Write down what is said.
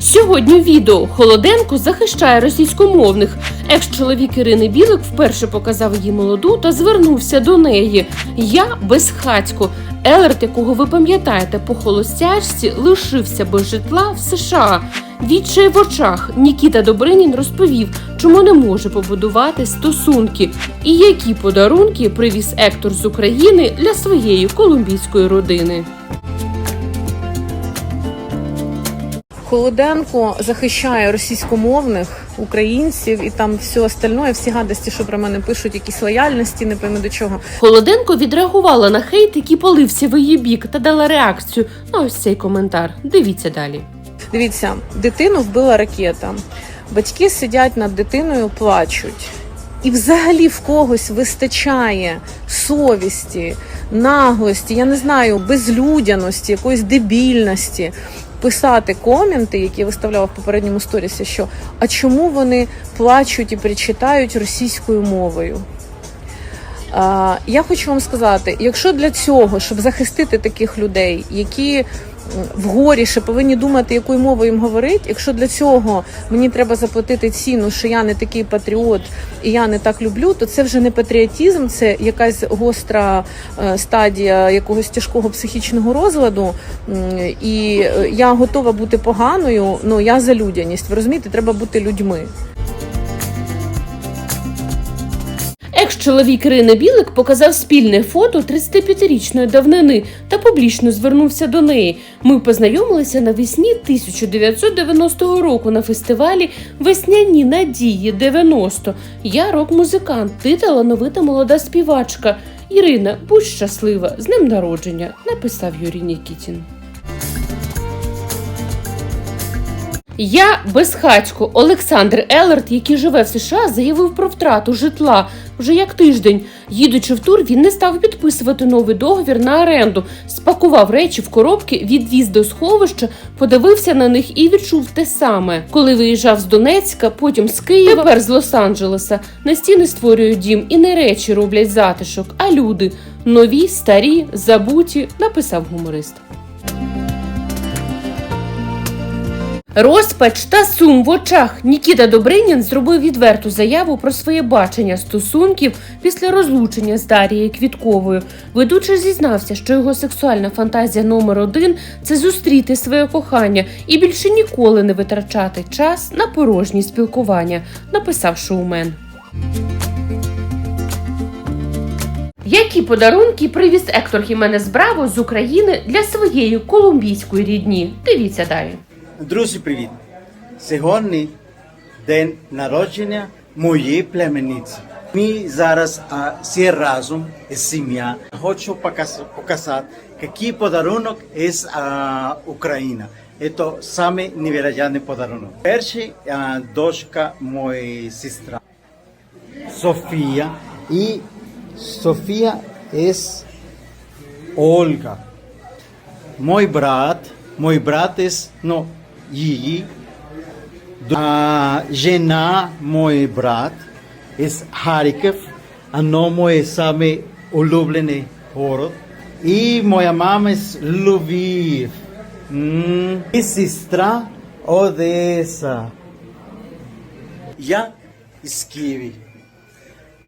Сьогодні в відео Холоденко захищає російськомовних. Екс-чоловік Ірини Білик вперше показав її молоду та звернувся до неї. Я безхатько. Елерт, якого ви пам'ятаєте по холостячці, лишився без житла в США. Відчай в очах Нікіта Добринін розповів, чому не може побудувати стосунки і які подарунки привіз Ектор з України для своєї колумбійської родини. Холоденко захищає російськомовних українців і там все остальное, всі гадості, що про мене пишуть, якісь лояльності, не пойми до чого. Холоденко відреагувала на хейт, який полився в її бік, та дала реакцію на ось цей коментар. Дивіться далі. Дивіться, дитину вбила ракета. Батьки сидять над дитиною, плачуть. І взагалі в когось вистачає совісті, наглості, я не знаю, безлюдяності, якоїсь дебільності. Писати коменти, які я виставляла в попередньому сторісі, що а чому вони плачуть і причитають російською мовою? А, я хочу вам сказати: якщо для цього, щоб захистити таких людей, які в горі ще повинні думати, якою мовою їм говорить, якщо для цього мені треба заплатити ціну, що я не такий патріот і я не так люблю, то це вже не патріотизм, це якась гостра е, стадія якогось тяжкого психічного розладу. І я готова бути поганою, але я за людяність. Ви розумієте, треба бути людьми. Екс-чоловік Ірини Білик показав спільне фото 35-річної давнини та публічно звернувся до неї. Ми познайомилися навесні 1990 року на фестивалі Весняні надії 90. Я рок-музикант, ти талановита молода співачка. Ірина, будь щаслива, з днем народження, написав Юрій Нікітін. Я безхатько Олександр Елерт, який живе в США, заявив про втрату житла вже як тиждень. Їдучи в тур, він не став підписувати новий договір на оренду, спакував речі в коробки, відвіз до сховища, подивився на них і відчув те саме. Коли виїжджав з Донецька, потім з Києва, тепер з Лос-Анджелеса. На стіни створюють дім і не речі роблять затишок, а люди нові, старі, забуті, написав гуморист. Розпач та сум в очах Нікіта Добринін зробив відверту заяву про своє бачення стосунків після розлучення з Дарією Квітковою. Ведучий зізнався, що його сексуальна фантазія номер один це зустріти своє кохання і більше ніколи не витрачати час на порожні спілкування, написав шоумен. Які подарунки привіз Ектор Хіменес Браво з України для своєї колумбійської рідні? Дивіться далі. Друзі, привіт! Сьогодні день народження моєї племениці. Ми зараз а, всі разом з сім'я. Хочу показати, який подарунок із а, України. Це самий невероятний подарунок. Перший дочка моєї сестра Софія і Софія із Ольга. Мой брат, мой брат із, ну, її, а, жена, мой брат із Харків, оно моє саме улюблений город. І моя мама з Львів. І сестра Одеса. Я із Києва.